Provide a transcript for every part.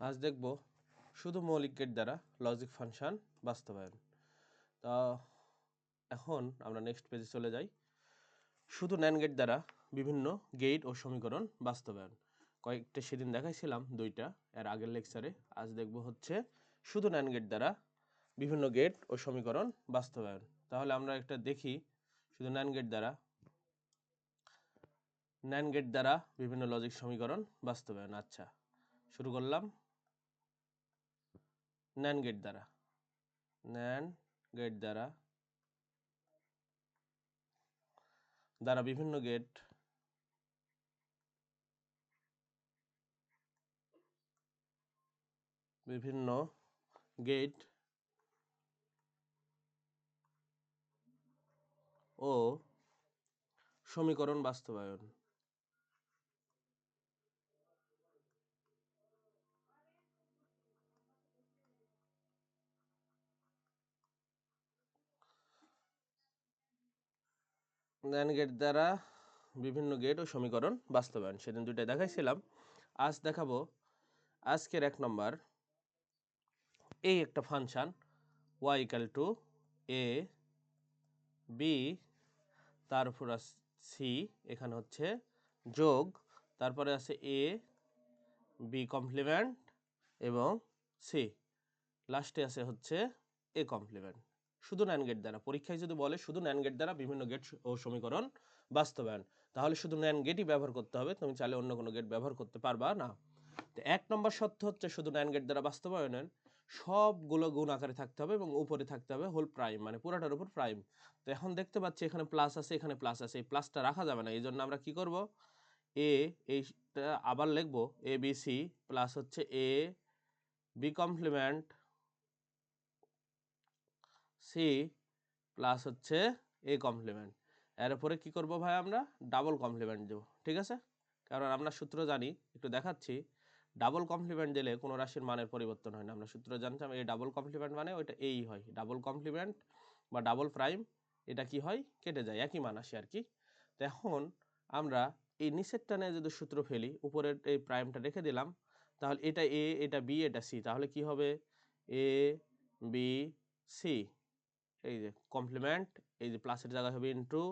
আজ দেখব শুধু মৌলিক গেট দ্বারা লজিক ফাংশন বাস্তবায়ন। তা এখন আমরা নেক্সট পেজে চলে যাই। শুধু ন্যান গেট দ্বারা বিভিন্ন গেট ও সমীকরণ বাস্তবায়ন। কয়েকটা সেদিন দেখাইছিলাম, দুইটা। এর আগের লেকচারে আজ দেখব হচ্ছে শুধু ন্যান গেট দ্বারা বিভিন্ন গেট ও সমীকরণ বাস্তবায়ন। তাহলে আমরা একটা দেখি, শুধু ন্যান গেট দ্বারা ন্যান গেট দ্বারা বিভিন্ন লজিক সমীকরণ বাস্তবায়ন। আচ্ছা শুরু করলাম। ন্যান গেট দ্বারা। ন্যান গেট দ্বারা দ্বারা বিভিন্ন গেট বিভিন্ন গেট ও সমীকরণ বাস্তবায়ন। ন্যান গেট দ্বারা বিভিন্ন গেট ও সমীকরণ বাস্তবায়ন। সেদিন দুইটা দেখাইছিলাম। আজ দেখাবো। আজকের এক নম্বর। এই একটা function Y equal to A B তার উপর সি এখানে হচ্ছে যোগ, তারপরে আছে এ বি কমপ্লিমেন্ট এবং সি লাস্টে আছে হচ্ছে এ কমপ্লিমেন্ট শুধু ন্যান গেট দ্বারা। পরীক্ষায় যদি বলে শুধু ন্যান গেট দ্বারা বিভিন্ন গেট ও সমীকরণ বাস্তবায়ন, তাহলে শুধু ন্যান গেটই ব্যবহার করতে হবে। তুমি চাইলে অন্য কোনো গেট ব্যবহার করতে পারবা না। তো এক নম্বর সত্য হচ্ছে শুধু ন্যান গেট দ্বারা বাস্তবায়নের। সবগুলো গুণ আকারে থাকতে হবে এবং উপরে থাকতে হবে হোল প্রাইম মানে পুরাটার উপর প্রাইম তো এখন দেখতে পাচ্ছি এখানে প্লাস আছে, এখানে প্লাস আছে। এই প্লাসটা রাখা যাবে না। এই জন্য আমরা কি করব? এ এইটা আবার লিখব এ বি সি প্লাস হচ্ছে A B complement C plus হচ্ছে এ কমপ্লিমেন্ট এর উপরে কী করব ভাই আমরা? ডাবল কমপ্লিমেন্ট দেবো, ঠিক আছে? কারণ আমরা সূত্র জানি, একটু দেখাচ্ছি ডাবল কমপ্লিমেন্ট দিলে কোনো রাশির মানের পরিবর্তন হয় না। আমরা সূত্র জানতাম, এই ডাবল কমপ্লিমেন্ট মানে ওইটা এই হয়। ডাবল কমপ্লিমেন্ট বা ডাবল প্রাইম এটা কি হয়? কেটে যায়, একই মান আসে আর কি। তো এখন আমরা এই নিচের টানে যদি সূত্র ফেলি, উপরের এই প্রাইমটা রেখে দিলাম, তাহলে এটা এ এটা বি এটা সি তাহলে কি হবে? এ বি সি এই যে কমপ্লিমেন্ট এই যে প্লাসের জায়গায় হবে ইন্টু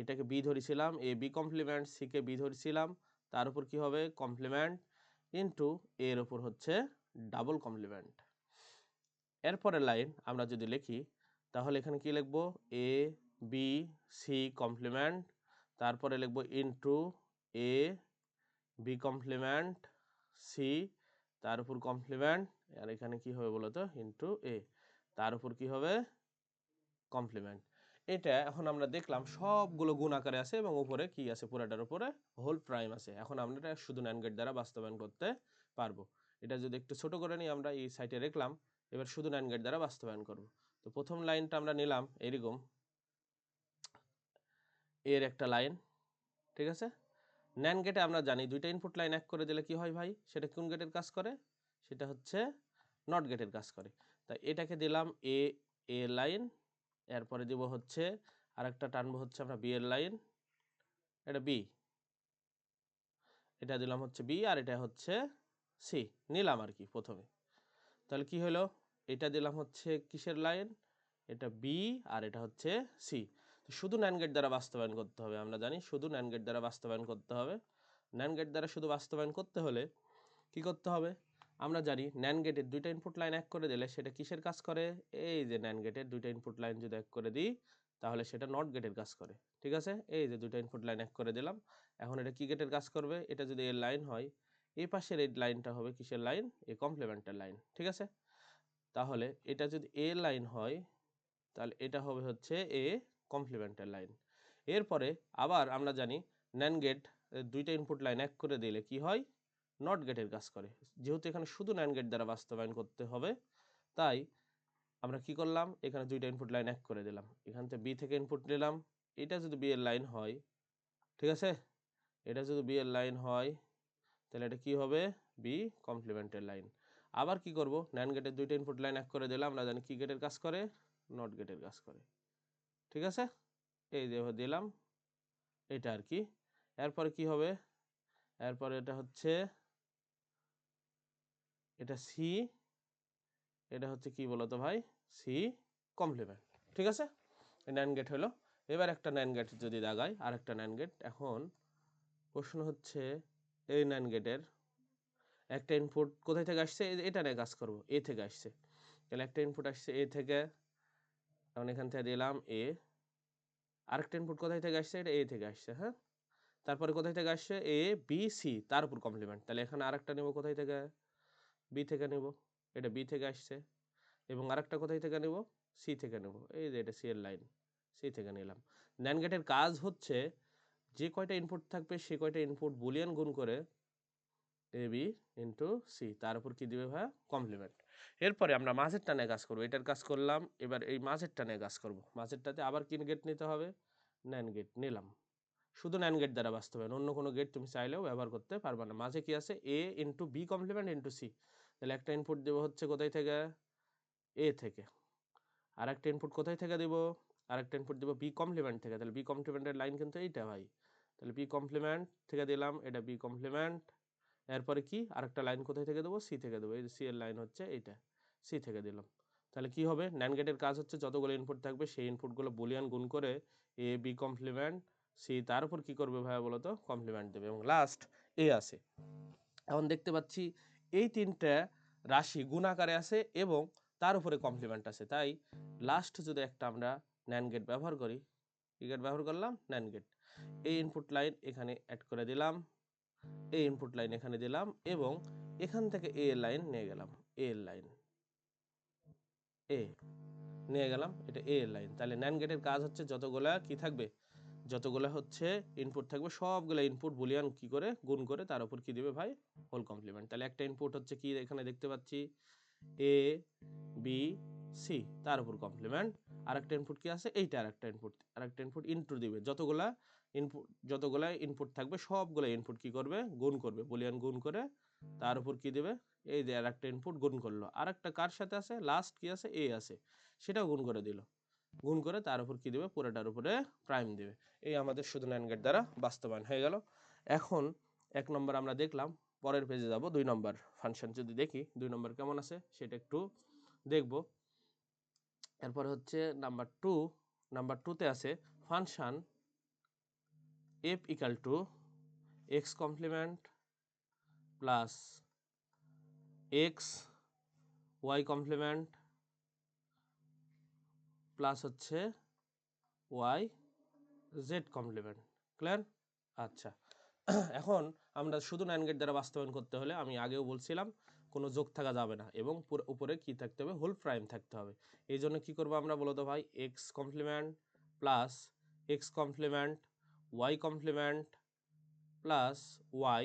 এটাকে বি ধরেছিলাম এ বি কমপ্লিমেন্ট সিকে বি ধরেছিলাম, তার উপর কি হবে? কমপ্লিমেন্ট ইন্টু এর উপর হচ্ছে ডাবল কমপ্লিমেন্ট এরপরের লাইন আমরা যদি লিখি, তাহলে এখানে কি লিখব? এ বি সি কমপ্লিমেন্ট তারপরে লিখব into A B complement C তার উপর কমপ্লিমেন্ট আর এখানে কি হবে বলতো? ইন্টু এ তার উপর কি হবে? কমপ্লিমেন্ট এটা এখন আমরা দেখলাম সবগুলো গুণ আকারে আছে এবং উপরে কি আছে? পুরাটার উপরে হোল প্রাইম আছে। এখন আমরা এটা শুধু ন্যান গেট দ্বারা বাস্তবায়ন করতে পারব। এটা যদি একটু ছোট করে নিই, আমরা এই সাইটে রেখলাম এবার শুধু ন্যান গেট দ্বারা বাস্তবায়ন করব। তো প্রথম লাইনটা আমরা নিলাম এরকম। এর একটা লাইন ঠিক আছে? ন্যান গেটে আমরা জানি দুইটা ইনপুট লাইন এক করে দিলে কি হয় ভাই? সেটা কোন গেটের কাজ করে? সেটা হচ্ছে নট গেটের কাজ করে। তাই এটাকে দিলাম এ এ লাইন এরপরে দিব হচ্ছে, আরেকটা টানবো হচ্ছে আমরা বি এর লাইন এটা বি এটা দিলাম হচ্ছে বি আর এটা হচ্ছে সি নিলাম আর কি প্রথমে। তাহলে কি হলো? এটা দিলাম হচ্ছে কিসের লাইন এটা বি আর এটা হচ্ছে সি শুধু ন্যান গেট দ্বারা বাস্তবায়ন করতে হবে, আমরা জানি শুধু ন্যান গেট দ্বারা বাস্তবায়ন করতে হবে। ন্যান গেট দ্বারা শুধু বাস্তবায়ন করতে হলে কি করতে হবে? আমরা জানি ন্যান গেটের দুইটা ইনপুট লাইন এক করে দিলে সেটা কিসের কাজ করে? এই যে ন্যান গেটের দুইটা ইনপুট লাইন যদি এক করে দিই, তাহলে সেটা নট গেটের কাজ করে। ঠিক আছে? এই যে দুইটা ইনপুট লাইন এক করে দিলাম, এখন এটা কি গেটের কাজ করবে? এটা যদি এর লাইন হয়, এই পাশের এই লাইনটা হবে কিসের লাইন এ কমপ্লিমেন্টের লাইন ঠিক আছে? তাহলে এটা যদি এ লাইন হয়, তাহলে এটা হবে হচ্ছে এ কমপ্লিমেন্টের লাইন এরপরে আবার আমরা জানি ন্যান গেট দুইটা ইনপুট লাইন এক করে দিলে কি হয়? নট গেটের কাজ করে। যেহেতু এখানে শুধু ন্যান গেট দ্বারা বাস্তবায়ন করতে হবে, তাই আমরা কি করলাম? এখানে দুইটা ইনপুট লাইন এক করে দিলাম। এখান থেকে বি থেকে ইনপুট নিলাম। এটা যদি বি এর লাইন হয়, ঠিক আছে? এটা যদি বি এর লাইন হয়, তাহলে এটা কি হবে? বি কমপ্লিমেন্টের লাইন আবার কি করব? ন্যান গেটের দুইটা ইনপুট লাইন এক করে দিলাম আমরা জানি কি গেটের কাজ করে নট গেটের কাজ করে। ঠিক আছে? এই যে দিলাম, এটা আর কি। এরপরে কি হবে? এরপরে এটা হচ্ছে এটা সি এটা হচ্ছে কি বলতো ভাই? সি কমপ্লিমেন্ট ঠিক আছে? ন্যান গেট হলো। এবার একটা ন্যান গেট যদি দাগাই আর একটা ন্যান গেট এখন প্রশ্ন হচ্ছে, এই ন্যান গেটের একটা ইনপুট কোথায় থেকে আসছে? এটা নিয়ে কাজ করব এ থেকে আসছে। তাহলে একটা ইনপুট আসছে এ থেকে, এখন এখান থেকে দিলাম এ আরেকটা ইনপুট কোথায় থেকে আসছে? এটা এ থেকে আসছে হ্যাঁ? তারপরে কোথায় থেকে আসছে? এ বি সি তার উপর কমপ্লিমেন্ট তাহলে এখানে আরেকটা নেব কোথায় থেকে? বি থেকে নেব, এটা বি থেকে আসছে। এবং আরেকটা কোথায় থেকে নেব? সি থেকে নেব। এই যে এটা সি এর লাইন সি থেকে নিলাম। ন্যান গেটের কাজ হচ্ছে, যে কয়টা ইনপুট থাকবে, সে কয়টা ইনপুট বুলিয়ান গুণ করে এ বি ইন্টু সি তার উপর কি দিবে ভাইয়া? কমপ্লিমেন্ট এরপরে আমরা মাঝের টানে কাজ করব। এটার কাজ করলাম, এবার এই মাঝের টানে কাজ করব। মাঝেরটাতে আবার কিন গেট নিতে হবে? ন্যান গেট নিলাম। শুধু ন্যান গেট দ্বারা বাস্তবায়ন, অন্য কোনো গেট তুমি চাইলেও ব্যবহার করতে পারবে না। মাঝে কি আছে? A into B complement into C তাহলে একটা ইনপুট দেবো হচ্ছে কোথায় থেকে? এ থেকে। আর একটা ইনপুট কোথায় থেকে দেবো? আর একটা ইনপুট দেবো বি কমপ্লিমেন্ট থেকে। তাহলে বি কমপ্লিমেন্টের লাইন কিন্তু এইটা ভাই। তাহলে বি কমপ্লিমেন্ট থেকে দিলাম, এটা বি কমপ্লিমেন্ট এরপরে কি? আরেকটা লাইন কোথায় থেকে দেবো? সি থেকে দেবো। এই সি এর লাইন হচ্ছে এইটা। সি থেকে দিলাম। তাহলে কি হবে? ন্যান গেটের কাজ হচ্ছে যতগুলো ইনপুট থাকবে সেই ইনপুটগুলো বুলিয়ান গুণ করে এ বি কমপ্লিমেন্ট সি তার উপর কি করবে ভাইয়া বলো তো কমপ্লিমেন্ট দেবে। এবং লাস্ট এ আছে। এখন দেখতে পাচ্ছি এই তিনটা রাশি গুণাকারে আছে এবং তার উপরে কমপ্লিমেন্ট আছে। তাই লাস্ট যদি একটা আমরা ন্যান গেট ব্যবহার করি, কি গেট ব্যবহার করলাম? ন্যান গেট এই ইনপুট লাইন এখানে অ্যাড করে দিলাম, এই ইনপুট লাইন এখানে দিলাম এবং এখান থেকে এ লাইন নিয়ে গেলাম এ লাইন এ নিয়ে গেলাম, এটা এ লাইন তাহলে ন্যান গেটের কাজ হচ্ছে যতগুলা কি থাকবে? যতগুলা হচ্ছে ইনপুট থাকবে, সবগুলো ইনপুট বুলিয়ান কি করে, গুণ করে তার উপর কি দেবে ভাই? হোল কমপ্লিমেন্ট তাহলে একটা ইনপুট হচ্ছে কি এখানে দেখতে পাচ্ছি? এ বি সি তার উপর কমপ্লিমেন্ট আরেকটা ইনপুট কি আছে? এইটা আরেকটা ইনপুট আরেকটা ইনপুট ইনটু দিবে। যতগুলা ইনপুট যতগুলা ইনপুট থাকবে, সবগুলো ইনপুট কি করবে? গুণ করবে। বুলিয়ান গুণ করে তার উপর কি দেবে? এই যে আরেকটা ইনপুট গুণ করল। আরেকটা কার সাথে আছে? লাস্ট কি আছে? এ আছে। সেটাও গুণ করে দিল। গুণ করে তার উপর কি দেবে? পুরোটার উপরে প্রাইম দেবে। এই আমাদের শুধু ন্যান গেট দ্বারা বাস্তবায়ন হয়ে গেল। এখন এক নম্বর আমরা দেখলাম, পরের পেজে যাব, দুই নম্বর ফাংশন যদি দেখি, দুই নম্বর কেমন আছে সেটা একটু দেখব। এরপরে হচ্ছে নাম্বার টু নাম্বার টুতে আছে function F equal to X complement plus X Y complement plus হচ্ছে ওয়াই জেড কমপ্লিমেন্ট ক্লিয়ার আচ্ছা। এখন আমরা শুধু ন্যান গেট দ্বারা বাস্তবায়ন করতে হলে আমি আগেও বলছিলাম, কোনো যোগ থাকা যাবে না এবং পুরো উপরে কি থাকতে হবে? হোল প্রাইম থাকতে হবে। এই জন্য কী করব আমরা বলতো ভাই? X complement plus X complement Y complement plus Y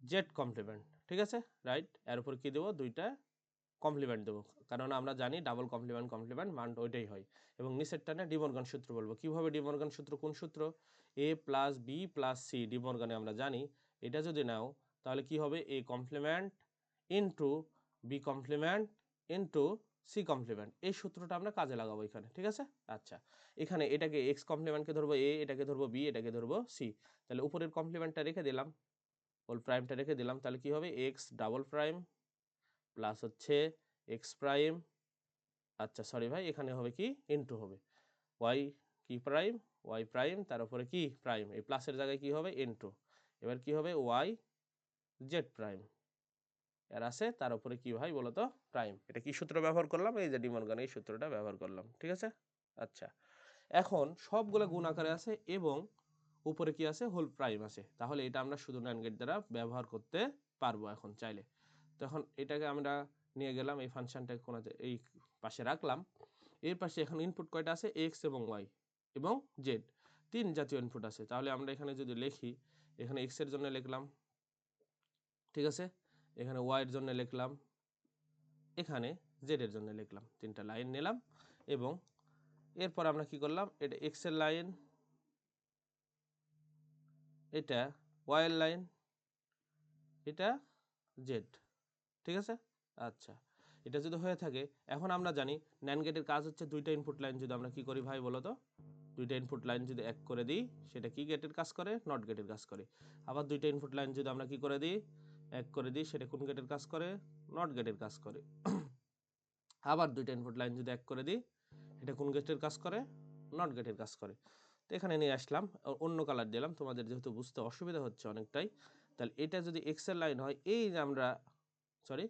Z complement ঠিক আছে? রাইট এর উপর কী দেবো? দুইটা কমপ্লিমেন্ট দেবো। কারণ আমরা জানি ডাবল কমপ্লিমেন্ট কমপ্লিমেন্ট মান ওইটাই হয়। এবং নিচের টানে ডিমর্গান সূত্র বলব। কীভাবে ডিমর্গান সূত্র? কোন সূত্র? A plus B plus C ডিমর্গানে আমরা জানি। এটা যদি নাও, তাহলে কি হবে? A complement into B complement into C complement এই সূত্রটা আমরা কাজে লাগাবো এখানে, ঠিক আছে? আচ্ছা। এখানে এটাকে এক্স কমপ্লিমেন্টকে ধরবো এ এটাকে ধরবো বি এটাকে ধরবো সি তাহলে উপরের কমপ্লিমেন্টটা রেখে দিলাম। হোল প্রাইমটা রেখে দিলাম। তাহলে কি হবে? এক্স ডাবল প্রাইম প্লাস হচ্ছে এক্স প্রাইম আচ্ছা সরি ভাই, এখানে হবে কি? ইনটু হবে। ওয়াই কি প্রাইম ওয়াই প্রাইম তার উপরে কি? প্রাইম এই প্লাসের জায়গায় কি হবে? ইনটু এবার কি হবে? ওয়াই জেড প্রাইম এর আছে, তার উপরে কি ভাই, বলতো? প্রাইম এটা কি সূত্র ব্যবহার করলাম? এই যে ডিমনগান এই সূত্রটা ব্যবহার করলাম, ঠিক আছে? আচ্ছা এখন সবগুলো গুণ আকারে আছে এবং উপরে কি আছে? হোল প্রাইম আছে। তাহলে এটা আমরা শুধু ন্যান গেট দ্বারা ব্যবহার করতে পারব এখন চাইলে। তখন এটাকে আমরা নিয়ে গেলাম, এই ফাংশনটা কোনাতে, এই পাশে রাখলাম। এর পাশে এখন ইনপুট কয়টা আছে? এক্স এবং ওয়াই এবং জেড তিন জাতীয় ইনপুট আছে। তাহলে আমরা এখানে যদি লিখি, এখানে এক্সের জন্য লিখলাম, ঠিক আছে? এখানে ওয়াই এর জন্য লিখলাম, এখানে জেড এর জন্য লিখলাম। তিনটা লাইন নিলাম এবং এরপর আমরা কি করলাম? এটা এক্সের লাইন এটা ওয়াই এর লাইন এটা জেড ঠিক আছে? আচ্ছা। এটা যদি হয়ে থাকে, এখন আমরা জানি ন্যান গেটের কাজ হচ্ছে দুইটা ইনপুট লাইন যদি আমরা কি করি ভাই বলো তো? দুইটা ইনপুট লাইন যদি এক করে দিই, সেটা কি গেটের কাজ করে? নট গেটের কাজ করে। আবার দুইটা ইনপুট লাইন যদি আমরা কি করে দিই? এক করে দিই, সেটা কোন গেটের কাজ করে? নট গেটের কাজ করে। আবার দুইটা ইনপুট লাইন যদি এক করে দিই, এটা কোন গেটের কাজ করে? নট গেটের কাজ করে। তো এখানে নিয়ে আসলাম অন্য কালার দিলাম। তোমাদের যেহেতু বুঝতে অসুবিধা হচ্ছে অনেকটাই, তাহলে এটা যদি এক্সেল লাইন হয়, এই যে আমরা সরি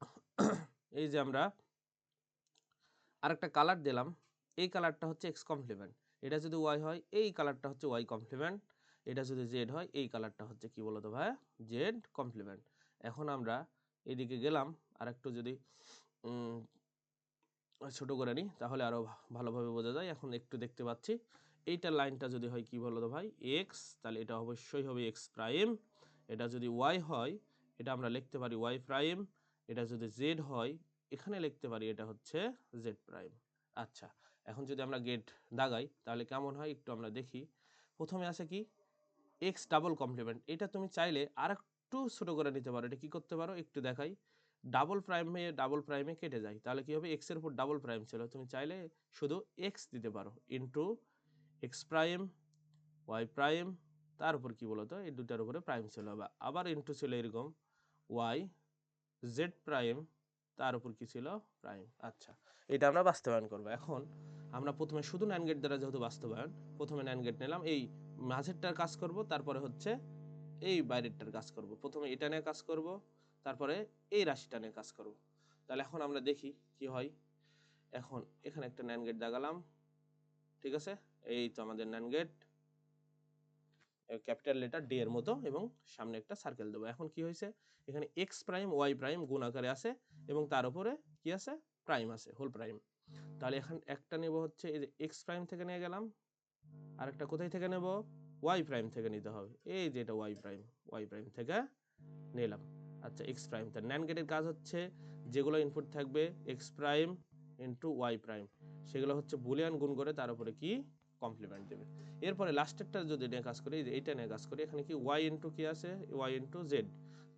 এই যে আমরা আরেকটা কালার দিলাম। এই কালারটা হচ্ছে এক্স কমপ্লিমেন্ট এটা যদি ওয়াই হয়, এই কালারটা হচ্ছে ওয়াই কমপ্লিমেন্ট এটা যদি জেড হয়, এই কালারটা হচ্ছে কি বলতো ভাই? জেড কমপ্লিমেন্ট এখন আমরা এদিকে গেলাম আর একটু যদি ছোট করে নিই, তাহলে আরও ভা- ভালোভাবে বোঝা যায়। এখন একটু দেখতে পাচ্ছি। এইটা লাইনটা যদি হয় কি বলতো ভাই? এক্স তাহলে এটা অবশ্যই হবে এক্স প্রাইম এটা যদি ওয়াই হয় এটা আমরা লিখতে পারি ওয়াই প্রাইম এটা যদি জেড হয়, এখানে লিখতে পারি এটা হচ্ছে জেড প্রাইম আচ্ছা এখন যদি আমরা গেট দাগাই, তাহলে কেমন হয়? একটু আমরা দেখি। প্রথমে আছে কি? এক্স ডাবল কমপ্লিমেন্ট এটা তুমি চাইলে আর একটু ছোট করে নিতে পারো। এটা কি করতে পারো? একটু দেখাই। ডাবল প্রাইমে ডাবল প্রাইমে কেটে যায়। তাহলে কি হবে? এক্সের উপর ডাবল প্রাইম ছিল। তুমি চাইলে শুধু এক্স দিতে পারো। Into X prime Y prime তার উপর কি বলতো? এই দুটার উপরে প্রাইম ছিল। আবার আবার ইন্টু ছিল এরকম। ওয়াই জেড প্রাইম তার উপর কি ছিল? প্রাইম আচ্ছা এটা আমরা বাস্তবায়ন করব এখন। আমরা প্রথমে শুধু ন্যান গেট দ্বারা যেহেতু বাস্তবায়ন, প্রথমে ন্যান গেট নিলাম, এই মাঝেরটার কাজ করব, তারপরে হচ্ছে এই বাইরেরটার কাজ করব। প্রথমে এটা নিয়ে কাজ করব, তারপরে এই রাশিটা নিয়ে কাজ করব। তাহলে এখন আমরা দেখি কি হয়। এখন এখানে একটা ন্যান গেট দাগালাম ঠিক আছে? এই তো আমাদের NAND gate capital letter D এর মতো এবং সামনে একটা সার্কেল দেবো। এখন কি হয়েছে? এখানে এক্স প্রাইম ওয়াই প্রাইম গুণ আকারে আছে এবং তার উপরে কি আছে? প্রাইম আছে হোল প্রাইম তাহলে এখন একটা নেব হচ্ছে এই যে এক্স প্রাইম থেকে নিয়ে গেলাম। আর একটা কোথায় থেকে নেব? ওয়াই প্রাইম থেকে নিতে হবে। এই যে এটা ওয়াই প্রাইম ওয়াই প্রাইম থেকে নিলাম। আচ্ছা এক্স প্রাইম তার ন্যান গেটের কাজ হচ্ছে যেগুলো ইনপুট থাকবে X prime into Y prime সেগুলো হচ্ছে বুলিয়ান গুণ করে তার উপরে কি? কমপ্লিমেন্ট দেবে। এরপরে লাস্টেরটা যদি নিয়ে কাজ করি, এইটা নিয়ে কাজ করি, এখানে কি ওয়াই ইন্টু কি আছে? ওয়াই ইন্টু জেড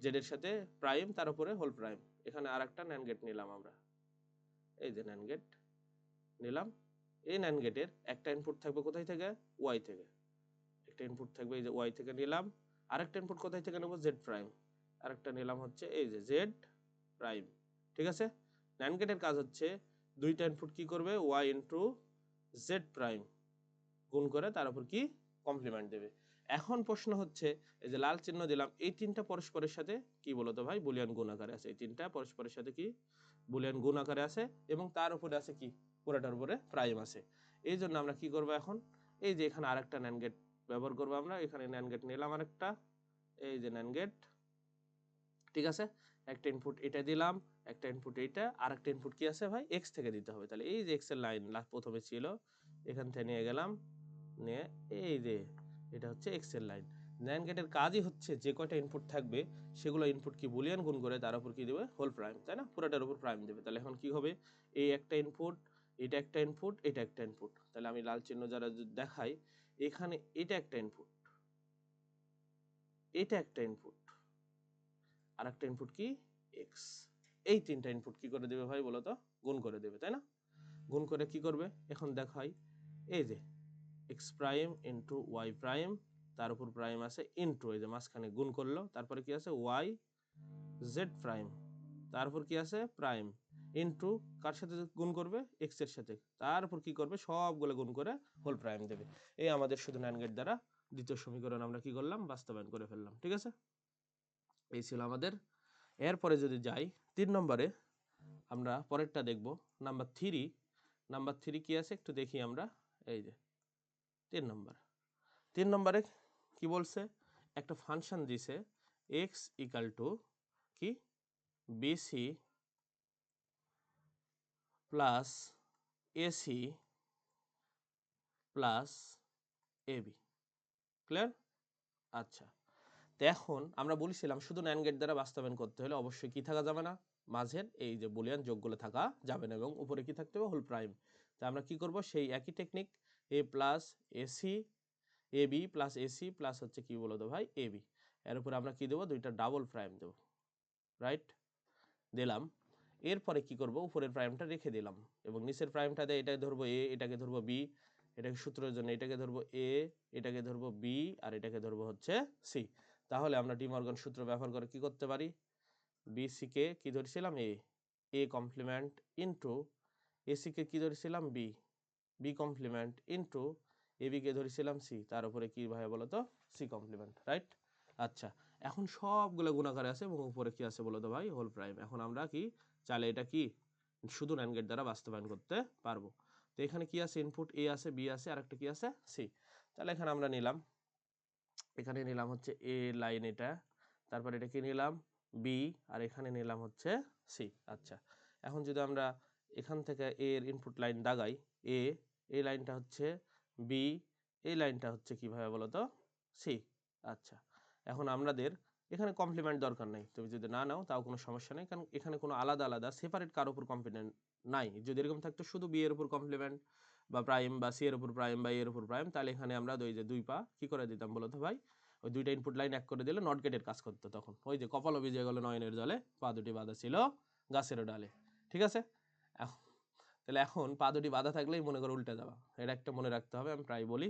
জেডের সাথে প্রাইম তার উপরে হোল প্রাইম এখানে আর একটা ন্যান গেট নিলাম আমরা। এই যে ন্যান গেট নিলাম। এই ন্যান গেটের একটা ইনপুট থাকবে কোথায় থেকে? ওয়াই থেকে। একটা ইনপুট থাকবে এই যে ওয়াই থেকে নিলাম। আরেকটা ইনপুট কোথায় থেকে নেব? জেড প্রাইম আরেকটা নিলাম হচ্ছে এই যে জেড প্রাইম ঠিক আছে? ন্যান গেটের কাজ হচ্ছে দুইটা ইনপুট কি করবে? ওয়াই ইন্টু জেড প্রাইম গুণ করে তার উপর কি কমপ্লিমেন্ট দেবে। এখন প্রশ্ন হচ্ছে, এই যে লাল চিহ্ন দিলাম, এই তিনটা পরস্পরের সাথে কি বলতো ভাই? বুলিয়ান গুণ আকারে আছে। এই তিনটা পরস্পরের সাথে কি? বুলিয়ান গুণ আকারে আছে এবং তার উপরে আছে কি? পুরোটার উপরে প্রাইম আছে। এই জন্য আমরা কি করব এখন? এই যে এখানে আরেকটা ন্যান গেট ব্যবহার করব আমরা। এখানে ন্যান গেট নিলাম আরেকটা। এই যে ন্যান গেট ঠিক আছে? একটা ইনপুট এটা দিলাম, একটা ইনপুট এইটা আর একটা ইনপুট কি আছে ভাই? এক্স থেকে দিতে হবে। তাহলে এই যে এক্সের লাইন প্রথমে ছিল, এখান থেকে নিয়ে গেলাম। নিয়ে এই যে এটা হচ্ছে এক্সের লাইন ন্যান গেটের কাজই হচ্ছে যে কয়টা ইনপুট থাকবে, সেগুলো ইনপুট কি বুলিয়ান গুণ করে তার উপর কি দেবে? হোল প্রাইম তাই না? পুরোটার উপর প্রাইম দেবে। তাহলে এখন কি হবে? এই একটা ইনপুট এটা একটা ইনপুট এটা একটা ইনপুট তাহলে আমি লাল চিহ্ন যারা দেখাই, এখানে এটা একটা ইনপুট এটা একটা ইনপুট আর একটা ইনপুট কি? এক্স এই তিনটা ইনপুট কি করে দেবে ভাই বলো তো? গুণ করে দেবে, তাই না? গুণ করে কি করবে? এখন দেখাই, এই যে X prime into Y prime, তার উপর প্রাইম আছে ইন্টু, এই যে মাঝখানে গুণ করল, তারপরে কি আছে? ওয়াই জেড প্রাইম তারপর কি আছে? প্রাইম ইন্টু, কার সাথে গুণ করবে? এক্সের সাথে তারপর কি করবে? সবগুলো গুণ করে হোল প্রাইম দেবে। এই আমাদের শুধু ন্যান গেট দ্বারা দ্বিতীয় সমীকরণ আমরা কি করলাম? বাস্তবায়ন করে ফেললাম, ঠিক আছে? এই ছিল আমাদের। এরপরে যদি যাই, তিন নম্বরে আমরা পরেরটা দেখব, নাম্বার থ্রি নাম্বার থ্রি কি আছে? একটু দেখি আমরা, এই যে তিন নম্বর। তিন নম্বরে কি বলছে? একটা ফাংশন দিছে এক্স ইকাল টু কি? BC plus AC plus AB clear আচ্ছা। তো এখন আমরা বলেছিলাম শুধু ন্যান গেট দ্বারা বাস্তবায়ন করতে হলে অবশ্যই কি থাকা যাবে না? মাঝের এই যে বুলিয়ান যোগগুলো থাকা যাবে না এবং উপরে কি থাকতে হবে? হোল প্রাইম তা আমরা কি করব? সেই একই technique A plus AC A B plus AC plus হচ্ছে কি বলো তো ভাই? এ বি এর উপরে আমরা কি দেবো? দুইটা ডাবল প্রাইম দেবো। রাইট দিলাম। এরপরে কি করব? উপরের প্রাইমটা রেখে দিলাম। এবং নিচের প্রাইমটা দিয়ে এটাকে ধরবো এ এটাকে ধরবো বি এটাকে সূত্রের জন্য এটাকে ধরবো এ এটাকে ধরবো বি আর এটাকে ধরবো হচ্ছে সি তাহলে আমরা ডিমর্গন সূত্র ব্যবহার করে কি করতে পারি? বিসিকে কি ধরেছিলাম? এ এ কমপ্লিমেন্ট ইন্টু এসিকে কি ধরেছিলাম? বি বি কমপ্লিমেন্ট ইন্টু এবিকে ধরেছিলাম সি তার উপরে কি ভাই বলো তো সি কমপ্লিমেন্ট রাইট আচ্ছা এখন সবগুলো গুণাকারে আছে এবং উপরে কি আছে বলো তো ভাই? হোল প্রাইম এখন আমরা কি? চাইলে এটা কি? শুধু ন্যান গেট দ্বারা বাস্তবায়ন করতে পারব। তো এখানে কি আছে? ইনপুট এ আছে বি আছে আর একটা কি আছে? সি তাহলে এখানে আমরা নিলাম, এখানে নিলাম হচ্ছে এ লাইন এটা, তারপর এটা কি নিলাম? বি আর এখানে নিলাম হচ্ছে সি আচ্ছা এখন যদি আমরা এখান থেকে এ এর ইনপুট লাইন দাগাই এ এই লাইনটা হচ্ছে বি এই লাইনটা হচ্ছে কীভাবে বলো তো সি আচ্ছা এখন আমাদের এখানে কমপ্লিমেন্ট দরকার নেই। তুমি যদি না নাও, তাও কোনো সমস্যা নেই। কারণ এখানে কোনো আলাদা আলাদা সেপারেট কার উপর কমপ্লিমেন্ট নাই। যদি এরকম থাকতো শুধু বি এর উপর কমপ্লিমেন্ট বা প্রাইম বা সি এর উপর প্রাইম বা এর উপর প্রাইম তাহলে এখানে আমরা ওই যে দুই পা কি করে দিতাম বলো তো ভাই? ওই দুইটা ইনপুট লাইন এক করে দিলে নট গেটের কাজ করতো তখন। ওই যে কপালও ভিজে গেলো নয়নের জলে, পা দুটি বাঁধা ছিল গাছের ডালে। ঠিক আছে? এখন তাহলে এখন পা দুটি বাঁধা থাকলেই মনে করো উল্টে যাওয়া। এটা একটা মনে রাখতে হবে, আমি প্রায় বলি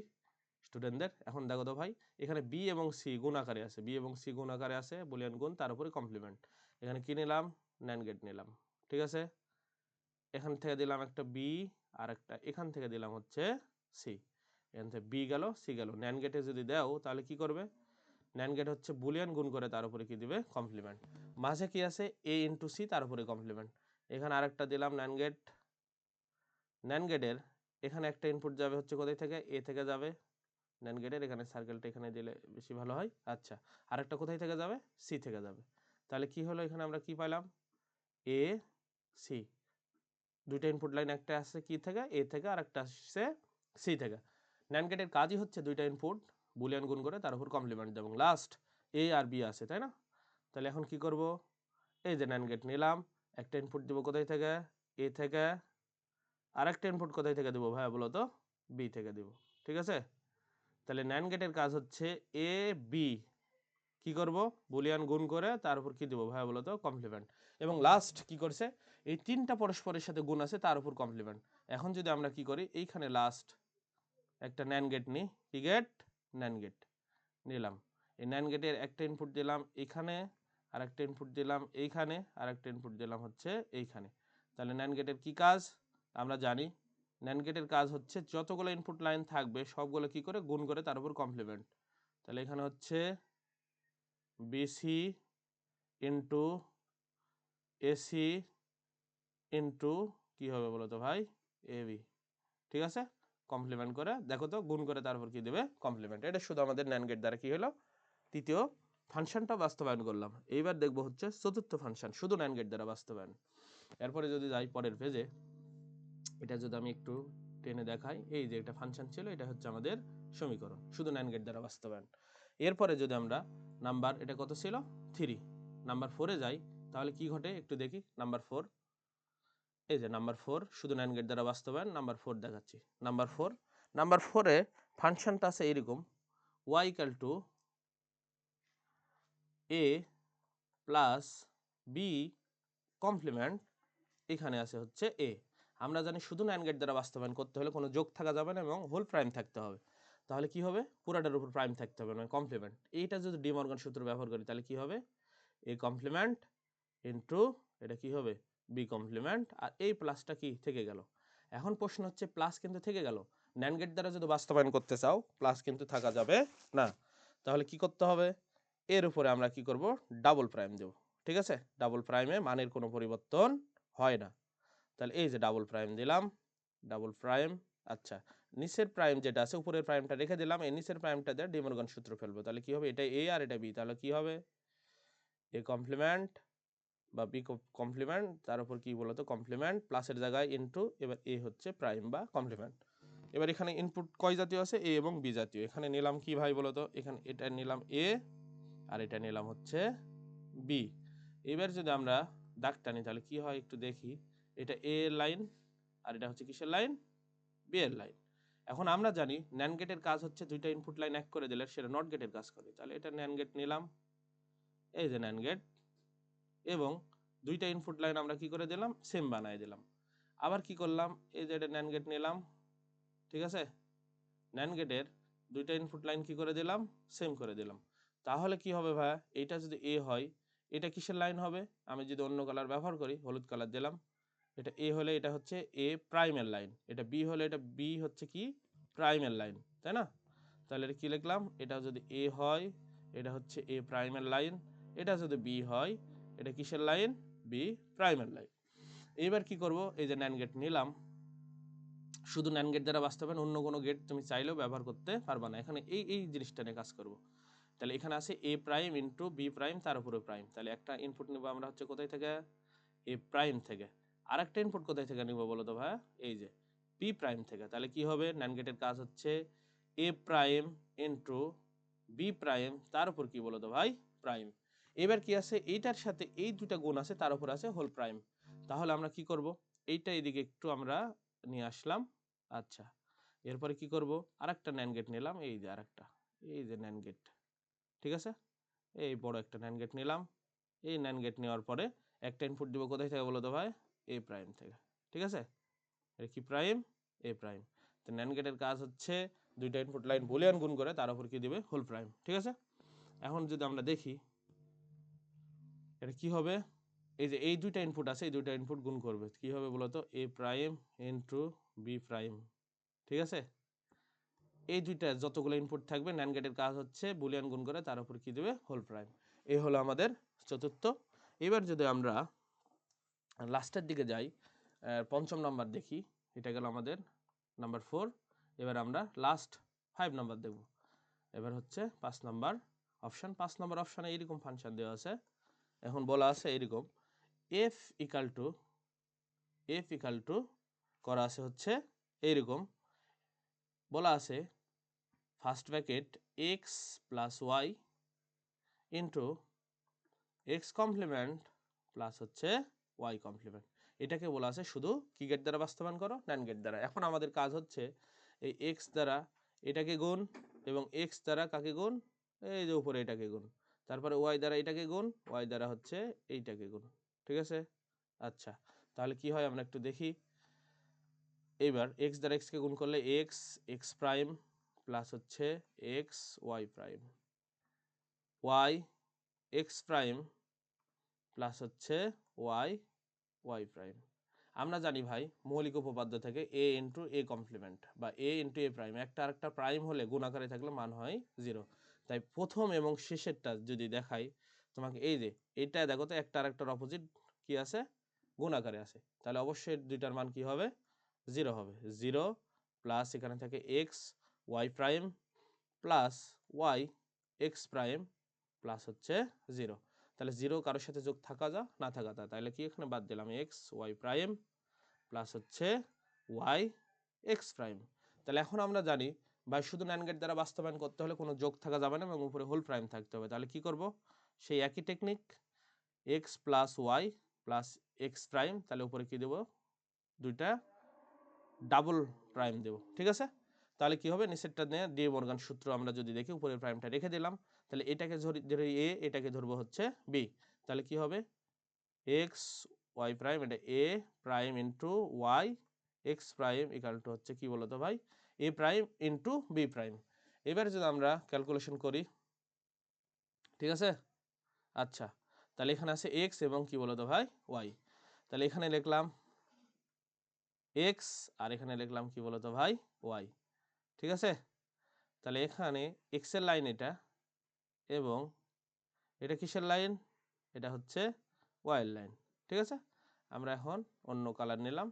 স্টুডেন্টদের এখন দেখো তো ভাই, এখানে বি এবং সি গুণ আকারে আছে। বি এবং সি গুণ আকারে আছে বুলিয়ান গুণ, তার উপরে কমপ্লিমেন্ট এখানে কি নিলাম? ন্যান গেট নিলাম। ঠিক আছে? এখান থেকে দিলাম একটা বি আর একটা, এখান থেকে দিলাম হচ্ছে সি এখান থেকে বি গেল সি গেল। ন্যান গেটে যদি দাও, তাহলে কি করবে? ন্যান গেট হচ্ছে বুলিয়ান গুণ করে তার উপরে কি দিবে? কমপ্লিমেন্ট মাঝে কি আছে? এ ইন্টু সি তার উপরে কমপ্লিমেন্ট এখানে আরেকটা দিলাম ন্যান গেট ন্যান গেটের এখানে একটা ইনপুট যাবে হচ্ছে কোথায় থেকে? এ থেকে যাবে। ন্যান গেটের এখানে সার্কেলটা এখানে দিলে বেশি ভালো হয়। আচ্ছা আরেকটা কোথায় থেকে যাবে? সি থেকে যাবে। তাহলে কি হলো এখানে আমরা কি পাইলাম? এ সি দুইটা ইনপুট লাইন একটা আসছে কি থেকে? এ থেকে, আর একটা আসছে সি থেকে। ন্যান গেটের কাজই হচ্ছে দুইটা ইনপুট বুলিয়ান গুণ করে তার উপর কমপ্লিমেন্ট দেবো লাস্ট এ আর বি আছে, তাই না? তাহলে এখন কি করব? এই যে ন্যান গেট নিলাম। একটা ইনপুট দেবো কোথায় থেকে? এ থেকে। আর একটা ইনপুট কোথায় থেকে দেবো ভাইয়া বলো তো? বি থেকে দেবো। ঠিক আছে? তাহলে ন্যান গেটের কাজ হচ্ছে এ বি কি করব? বুলিয়ান গুণ করে তার উপর কী দেবো ভাইয়া বলো তো? কমপ্লিমেন্ট এবং লাস্ট কি করছে? এই তিনটা পরস্পরের সাথে গুণ আছে, তার উপর কমপ্লিমেন্ট এখন যদি আমরা কি করি? এইখানে লাস্ট একটা ন্যান গেট নিই। কি গেট ন্যান গেট নিলাম। এই ন্যান গেটের একটা ইনপুট দিলাম এইখানে আর একটা ইনপুট দিলাম এইখানে আর একটা ইনপুট দিলাম হচ্ছে এইখানে। তাহলে ন্যান গেটের কি কাজ? আমরা জানি ন্যান গেটের কাজ হচ্ছে যতগুলো ইনপুট লাইন থাকবে, সবগুলো কি করে? গুণ করে তার উপর কমপ্লিমেন্ট তাহলে এখানে হচ্ছে বিসি ইন্টু এসি ইন্টু কী হবে বলো তো ভাই? এবি ঠিক আছে? কমপ্লিমেন্ট করে, দেখো তো, গুণ করে তারপর কি দেবে? কমপ্লিমেন্ট এটা শুধু আমাদের ন্যান গেট দ্বারা কি হলো? তৃতীয় ফাংশনটা বাস্তবায়ন করলাম। এইবার দেখব হচ্ছে চতুর্থ ফাংশন শুধু ন্যান গেট দ্বারা বাস্তবায়ন। এরপরে যদি যাই পরের পেজে এটা যদি আমি একটু টেনে দেখাই, এই যে একটা ফাংশন ছিল, এটা হচ্ছে আমাদের সমীকরণ, শুধু ন্যান গেট দ্বারা বাস্তবায়ন। এরপরে যদি আমরা নাম্বার এটা কত ছিল? থ্রি নাম্বার ফোরে যাই, তাহলে কি ঘটে? একটু দেখি নাম্বার ফোর এই যে নাম্বার ফোর শুধু ন্যান গেট দ্বারা বাস্তবায়ন নাম্বার ফোর দেখাচ্ছি। নাম্বার ফোর নাম্বার ফোরে ফাংশনটা আছে এরকম Y equal to A plus B complement এখানে আছে হচ্ছে এ আমরা জানি শুধু ন্যান গেট দ্বারা বাস্তবায়ন করতে হলে কোনো যোগ থাকা যাবে না এবং হোল প্রাইম থাকতে হবে। তাহলে কি হবে? পুরাটার উপর প্রাইম থাকতে হবে মানে কমপ্লিমেন্ট এইটা যদি ডিমর্গান সূত্র ব্যবহার করি, তাহলে কি হবে? এ কমপ্লিমেন্ট ইন্টু এটা কি হবে? বি কমপ্লিমেন্ট আর এই প্লাসটা কি থেকে গেল? এখন প্রশ্ন হচ্ছে প্লাস কিন্তু থেকে গেল? ন্যান গেট দ্বারা যদি বাস্তবায়ন করতে চাও প্লাস কিন্তু থাকা যাবে না। তাহলে কি করতে হবে? এর উপরে আমরা কি করব? ডাবল প্রাইম দেব। ঠিক আছে? ডাবল প্রাইমে মানের কোনো পরিবর্তন হয় না। তাহলে এই যে ডাবল প্রাইম দিলাম ডাবল প্রাইম আচ্ছা। নিচের প্রাইম যেটা আছে, উপরের প্রাইমটা রেখে দিলাম, এই নিচের প্রাইমটা দিয়ে ডিমর্গান সূত্র ফেলব। তাহলে কি হবে? এটা এ আর এটা বি তাহলে কি হবে? এ কমপ্লিমেন্ট বা বি কমপ্লিমেন্ট তার উপর কি বলতো? কমপ্লিমেন্ট প্লাসের জায়গায় ইনটু এবার এ হচ্ছে প্রাইম বা কমপ্লিমেন্ট এবার এখানে ইনপুট কয় জাতীয় আছে? এ এবং বি জাতীয়। এখানে নিলাম কি ভাই বলতো? এখানে এটা নিলাম এ আর এটা নিলাম হচ্ছে বি এবার যদি আমরা দাগটা নিই, তাহলে কি হয়? একটু দেখি। এটা এ এর লাইন আর এটা হচ্ছে কিসের লাইন বি এর লাইন এখন আমরা জানি ন্যান গেটের কাজ হচ্ছে দুইটা ইনপুট লাইন এক করে দিলে সেটা নট গেটের কাজ করে। তাহলে এটা ন্যান গেট নিলাম। এই যে ন্যান গেট এবং দুইটা ইনপুট লাইন আমরা কি করে দিলাম? সেম বানায় দিলাম। আবার কি করলাম? এই যে এটা ন্যান গেট নিলাম। ঠিক আছে? ন্যান গেটের দুইটা ইনপুট লাইন কি করে দিলাম? সেম করে দিলাম। তাহলে কি হবে ভাইয়া? এটা যদি এ হয়, এটা কিসের লাইন হবে? আমি যদি অন্য কালার ব্যবহার করি, হলুদ কালার দিলাম। এটা এ হলে এটা হচ্ছে এ প্রাইমের লাইন এটা বি হলে এটা বি হচ্ছে কি? প্রাইমের লাইন তাই না? তাহলে এটা কী লিখলাম? এটা যদি এ হয়, এটা হচ্ছে এ প্রাইমের লাইন এটা যদি বি হয়, এটা কিসের লাইন বি প্রাইমের লাইন এবার কি করব? এই যে ন্যান গেট নিলাম। শুধু ন্যান গেট দ্বারা বাস্তবায়ন অন্য কোনো গেট তুমি চাইলেও ব্যবহার করতে পারবা না। এখানে এই এই জিনিসটা নিয়ে কাজ করব। তাহলে এখানে আছে A prime into B prime তার উপরে প্রাইম তাহলে একটা ইনপুট নেব আমরা হচ্ছে কোথায় থেকে? এ প্রাইম থেকে। আর একটা ইনপুট কোথায় থেকে নিব বলো তো ভাইয়া এই যে বি প্রাইম থেকে। তাহলে কি হবে? ন্যান গেটের কাজ হচ্ছে A prime into B prime তার উপর কি বলো তো ভাই? প্রাইম এবার কি আছে? এইটার সাথে এই দুটা গুণ আছে, তার উপর আছে হোল প্রাইম তাহলে আমরা কি করব? এইটা এদিকে একটু আমরা নিয়ে আসলাম। আচ্ছা এরপরে কি করব? আরেকটা ন্যান গেট নিলাম। এই যে আরেকটা। এই যে ন্যান গেট ঠিক আছে? এই বড় একটা ন্যান গেট নিলাম। এই ন্যান গেট নেওয়ার পরে একটা ইনপুট দিব কোথায় থেকে বলো তো ভাই? এ প্রাইম থেকে, ঠিক আছে? এটা কি প্রাইম এ প্রাইম তো ন্যান গেটের কাজ হচ্ছে দুইটা ইনপুট লাইন বুলিয়ান গুণ করে, তার উপর কি দিবে? হোল প্রাইম ঠিক আছে? এখন যদি আমরা দেখি, এটা কি হবে? এই যে এই দুইটা ইনপুট আছে, এই দুইটা ইনপুট গুণ করবে। কি হবে বলো তো A prime into B prime ঠিক আছে? এই দুইটা যতগুলো ইনপুট থাকবে ন্যান গেটের কাজ হচ্ছে বুলিয়ান গুণ করে, তার উপর কি দেবে? হোল প্রাইম এই হলো আমাদের চতুর্থ। এবার যদি আমরা লাস্টের দিকে যাই পঞ্চম নাম্বার দেখি, এটা গেল আমাদের নাম্বার ফোর। এবার আমরা লাস্ট ফাইভ নাম্বার দেখব। এবার হচ্ছে পাঁচ নাম্বার অপশান পাঁচ নাম্বার অপশানে এইরকম ফাংশন দেওয়া আছে। এখন বলা আছে এইরকম F equal to F equal to করা আছে হচ্ছে এইরকম। বলা আছে first bracket X plus Y into X complement plus হচ্ছে ওয়াই কমপ্লিমেন্ট এটাকে বলা আছে শুধু কি গেট দ্বারা বাস্তবায়ন করো? ন্যান গেট দ্বারা। এখন আমাদের কাজ হচ্ছে এই এক্স দ্বারা এটাকে গুণ এবং এক্স দ্বারা কাকে গুণ? এই যে উপরে এটাকে গুণ। তারপরে ওয়াই দ্বারা এটাকে গুণ ওয়াই দ্বারা হচ্ছে এইটাকে গুণ। ঠিক আছে? আচ্ছা তাহলে কি হয়? আমরা একটু দেখি। এবার এক্স দ্বারা এক্সকে গুণ করলে এক্স এক্স প্রাইম প্লাস হচ্ছে X Y prime Y X prime plus হচ্ছে ওয়াই ওয়াই প্রাইম আমরা জানি ভাই, মৌলিক উপপাদ্য থেকে এ ইন্টু এ কমপ্লিমেন্ট বা এ ইন্টু এ প্রাইম একটা আরেকটা প্রাইম হলে গুণাকারে থাকলে মান হয় জিরো তাই প্রথম এবং শেষেরটা যদি দেখাই, তোমাকে এই যে এইটা দেখো তো একটা আরেকটার অপোজিট কি আছে? গুণাকারে আছে। তাহলে অবশ্যই দুইটার মান কি হবে? জিরো হবে। জিরো প্লাস এখানে থাকে X Y prime plus Y X prime plus হচ্ছে জিরো তাহলে জিরো কারোর সাথে যোগ থাকা যা, না থাকা তা। তাহলে কি এখানে বাদ দিলাম? এক্স ওয়াই প্রাইম প্লাস হচ্ছে ওয়াই এক্স প্রাইম তাহলে এখন আমরা জানি বা শুধু ন্যান গেট দ্বারা বাস্তবায়ন করতে হলে কোনো যোগ থাকা যাবে না এবং উপরে হোল প্রাইম থাকতে হবে। তাহলে কি করব? সেই একই technique X plus Y plus X prime তাহলে উপরে কি দেব? দুইটা ডাবল প্রাইম দেব। ঠিক আছে? তাহলে কি হবে? নিচেরটা নিয়ে ডি মর্গান সূত্র আমরা যদি দেখি, উপরের প্রাইমটা রেখে দিলাম। তাহলে এটাকে ধরি এ, এটাকে ধরবো হচ্ছে বি তাহলে কি হবে? এক্স ওয়াই প্রাইম এটা A prime into Y X prime equal to হচ্ছে কি বলতো ভাই? A prime into B prime এবার যদি আমরা ক্যালকুলেশন করি, ঠিক আছে? আচ্ছা তাহলে এখানে আছে এক্স এবং কি বলতো ভাই? ওয়াই তাহলে এখানে লিখলাম এক্স আর এখানে লিখলাম কি বলতো ভাই? ওয়াই ঠিক আছে? তাহলে এখানে এক্সের লাইন এটা এবং এটা কিসের লাইন? এটা হচ্ছে ওয়াইল লাইন, ঠিক আছে? আমরা এখন অন্য কালার নিলাম।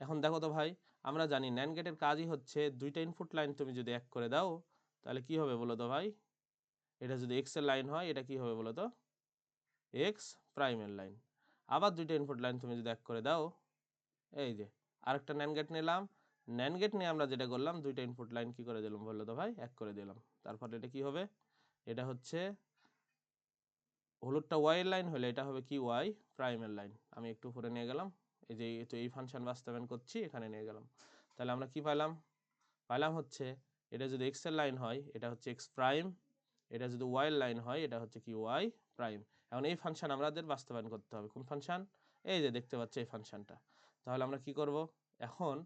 এখন দেখো তো ভাই, আমরা জানি ন্যান গেটের কাজই হচ্ছে দুইটা ইনপুট লাইন তুমি যদি এক করে দাও, তাহলে কি হবে বলো তো ভাই? এটা যদি এক্সের লাইন হয়, এটা কি হবে বলো তো? এক্স প্রাইমের লাইন আবার দুইটা ইনপুট লাইন তুমি যদি এক করে দাও, এই যে আরেকটা ন্যান গেট নিলাম। ন্যান গেট নিয়ে আমরা যেটা করলাম, দুইটা ইনপুট লাইন কি করে দিলাম বলল তো ভাই? এক করে দিলাম। তারপর এটা কি হবে? এটা হচ্ছে হলুদটা ওয়াই লাইন হলে এটা হবে কি ওয়াই প্রাইমের লাইন আমি একটু উপরে নিয়ে গেলাম। এই যে তো এই ফাংশন বাস্তবায়ন করছি, এখানে নিয়ে গেলাম। তাহলে আমরা কি পাইলাম? পাইলাম হচ্ছে এটা যদি এক্সের লাইন হয়, এটা হচ্ছে এক্স প্রাইম এটা যদি ওয়াই লাইন হয়, এটা হচ্ছে কি ওয়াই প্রাইম এখন এই ফাংশন আমাদের বাস্তবায়ন করতে হবে। কোন ফাংশন এই যে, দেখতে পাচ্ছি এই ফাংশনটা তাহলে আমরা কি করব? এখন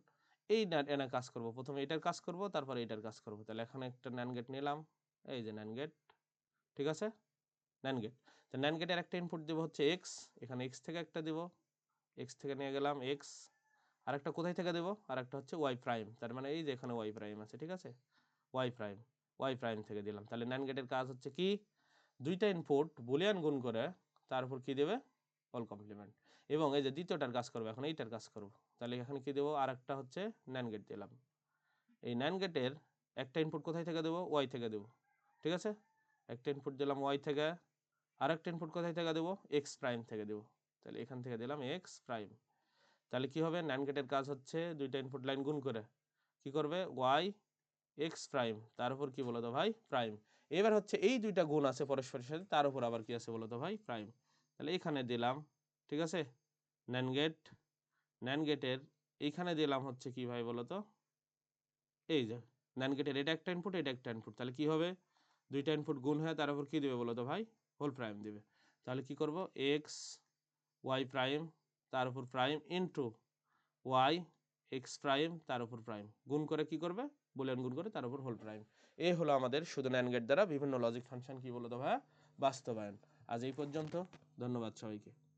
এই এনে কাজ করব। প্রথমে এটার কাজ করব, তারপরে এটার কাজ করব। তাহলে এখানে একটা ন্যান গেট নিলাম। এই যে ন্যান গেট ঠিক আছে? ন্যান গেট তো ন্যান গেটের একটা ইনপুট দেবো হচ্ছে এক্স এখানে এক্স থেকে একটা দেবো। এক্স থেকে নিয়ে গেলাম এক্স আর একটা কোথায় থেকে দেবো? আর একটা হচ্ছে ওয়াই প্রাইম তার মানে এই যে এখানে ওয়াই প্রাইম আছে, ঠিক আছে? ওয়াই প্রাইম ওয়াই প্রাইম থেকে দিলাম। তাহলে ন্যান গেটের কাজ হচ্ছে কি? দুইটা ইনপুট বুলিয়ান গুণ করে তার উপর কি দেবে? অল কমপ্লিমেন্ট এবং এই যে দ্বিতীয়টার কাজ করব, এখন এইটার কাজ করব। তাহলে এখানে কি দেবো? আর একটা হচ্ছে ন্যান গেট দিলাম। এই ন্যান গেটের একটা ইনপুট কোথায় থেকে দেবো? ওয়াই থেকে দেবো। ঠিক আছে? একটা ইনপুট দিলাম ওয়াই থেকে। আর একটা ইনপুট কোথায় থেকে দেবো? এক্স প্রাইম থেকে দেবো। তাহলে এখান থেকে দিলাম এক্স প্রাইম তাহলে কি হবে? ন্যান গেটের কাজ হচ্ছে দুইটা ইনপুট লাইন গুণ করে। কি করবে? ওয়াই এক্স প্রাইম তার উপর কী বলো তো ভাই? প্রাইম এবার হচ্ছে এই দুইটা গুণ আছে পরস্পরের সাথে, তার উপর আবার কি আছে বলো তো ভাই? প্রাইম তাহলে এখানে দিলাম, ঠিক আছে? ন্যান গেট ন্যান গেটের এইখানে দিলাম হচ্ছে কি ভাই বলো তো এই যে ন্যান গেটের এটা একটা ইনপুট এটা একটা ইনপুট তাহলে কি হবে? দুইটা ইনপুট গুণ হয়ে তার উপর কী দেবে বলো তো ভাই? হোল প্রাইম দেবে। তাহলে কি করব? এক্স ওয়াই প্রাইম তার উপর prime into Y X prime তার উপর প্রাইম গুণ করে কি করবে? বুলিয়ান গুণ করে তার উপর হোল প্রাইম এ হলো আমাদের শুধু ন্যান গেট দ্বারা বিভিন্ন লজিক ফাংশন কী বলো তো ভাই বাস্তবায়ন। আজ এই পর্যন্ত। ধন্যবাদ সবাইকে।